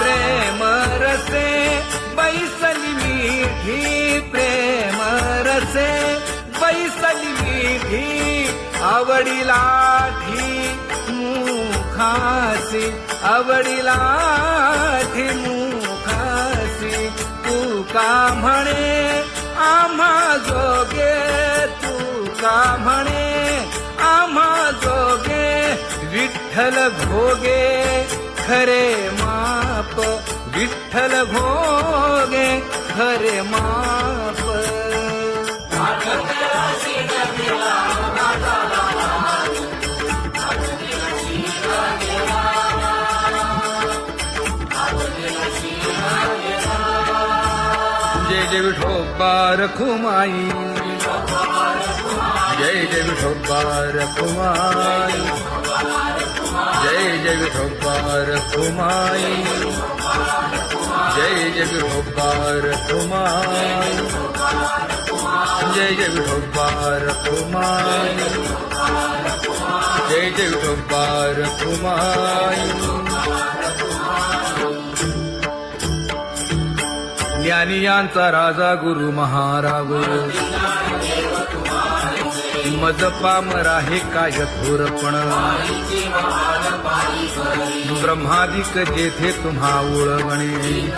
प्रेम रसे बैसली मीठी प्रेम रसे बैसली मीठी आवडीला ठी मुखासी आवडीला ठी मुखासी तू का म्हणे आम्हा जोगे तू का म्हणे आम्हा जोगे विठ्ठल भोगे खरे माप. विठ्ठल भोगे खरे माप. जय जय विठोबा रखुमाई जय जय विठोबा रखुमाई जय जय विठोबा जय जय विठोबा जय जय विठोबा जय जय विठोबा ज्ञानी ज्ञानियांचा राजा गुरु महाराज। मज पामरा हे काय थोरपण ब्रह्मादिक जेथे तुम्हा ओळवणे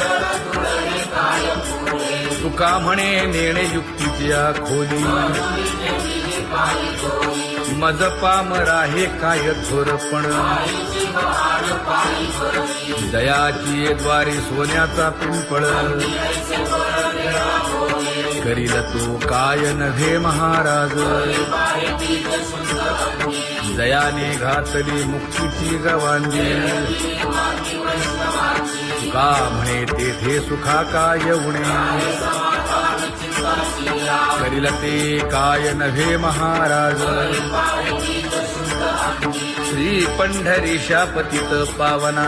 तुका म्हणे नेणे युक्तीच्या खोली. मज पामरा हे काय थोरपण दयाची द्वारे सोन्याचा पिंपळ. करील तो काय नव्हे महाराज. दयाने घातली मुक्तीची गवांजी का म्हणे तेथे सुखा काय उणे? करील ते काय नव्हे महाराज. श्री पंढरीशा पतित पावना।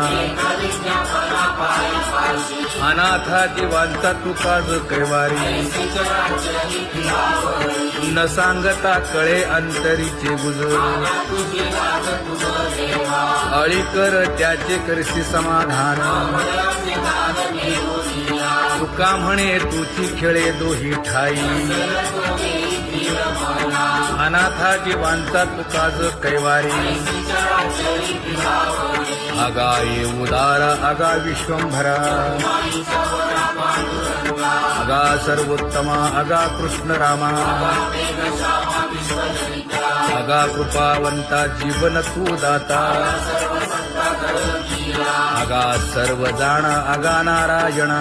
अनाथा दिवांचा तुकाज कैवारी। न सांगता कळे अंतरीचे गुजर अळी कर त्याचे करशी समाधान। तुका म्हणे तुची खेळे दोही ठाई। अनाथा जीवांचा तुकाज कैवारी. अगा ये उदार अगा विश्वंभरा. अगा सर्वोत्तमा अगा कृष्ण रामा. अगा कृपावंता जीवन तू दाता. अगा सर्व जाण अगा नारायणा.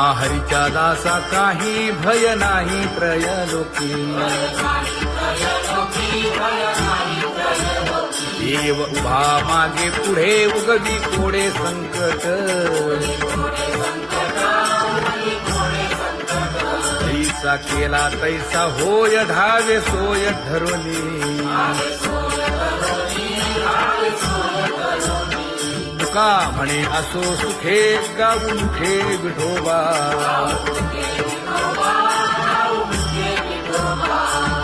हरीच्या दासा काही भय नाही त्रयलोकी. देव उभा मागे पुढे उगवी कोडे संकट. जैसा केला तैसा होय धावे सोय धरुनी का म्हणे असो सुखे गाऊन ठे विठोबा?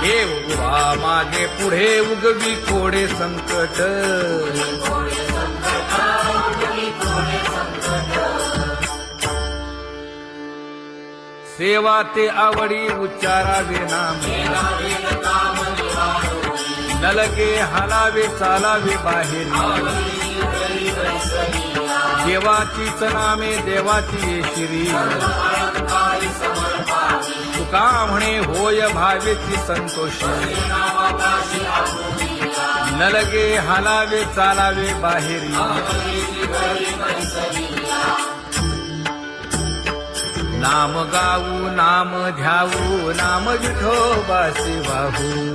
देव उभा मागे पुढे उगवी कोडे संकट. सेवा ते आवडी उच्चारावे नाम. नलगे हालावे चालावे बाहेर. देवाचीच नामे देवाची येशिरी तुका म्हणे होय भावेची संतोषी. नलगे हालावे चालावे बाहेरी. नाम गाऊ नाम ध्याऊ नाम विठोबासी वाहू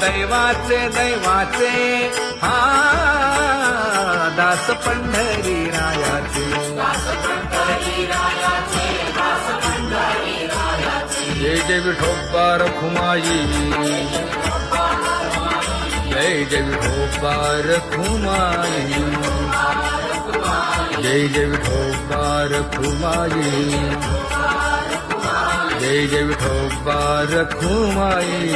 दैवाचे दैवाचे. हा दास पंढरी रायाचे. जय जय विठोबा रखुमाई जय जय विठोबा रखुमाई जय जय विठोबा रखुमाई जय जय विठोबा रखुमाई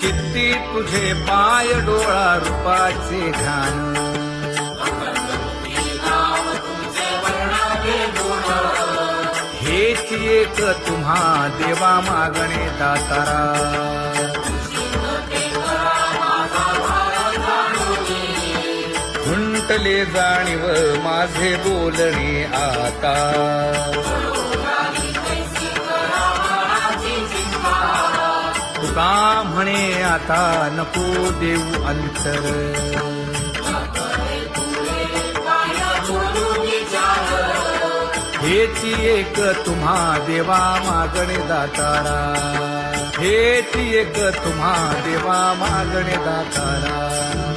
किती तुझे पाय डोळा रूपाचे घाण. हेच एक तुम्हा देवा मागणे दातारा. खुंटले जाणीव माझे बोलणे आता. तुका म्हणे आता नको देऊ अंतर? हेची एक तुम्हा देवा मागणे दातारा. हेची एक तुम्हा देवा मागणे दातारा.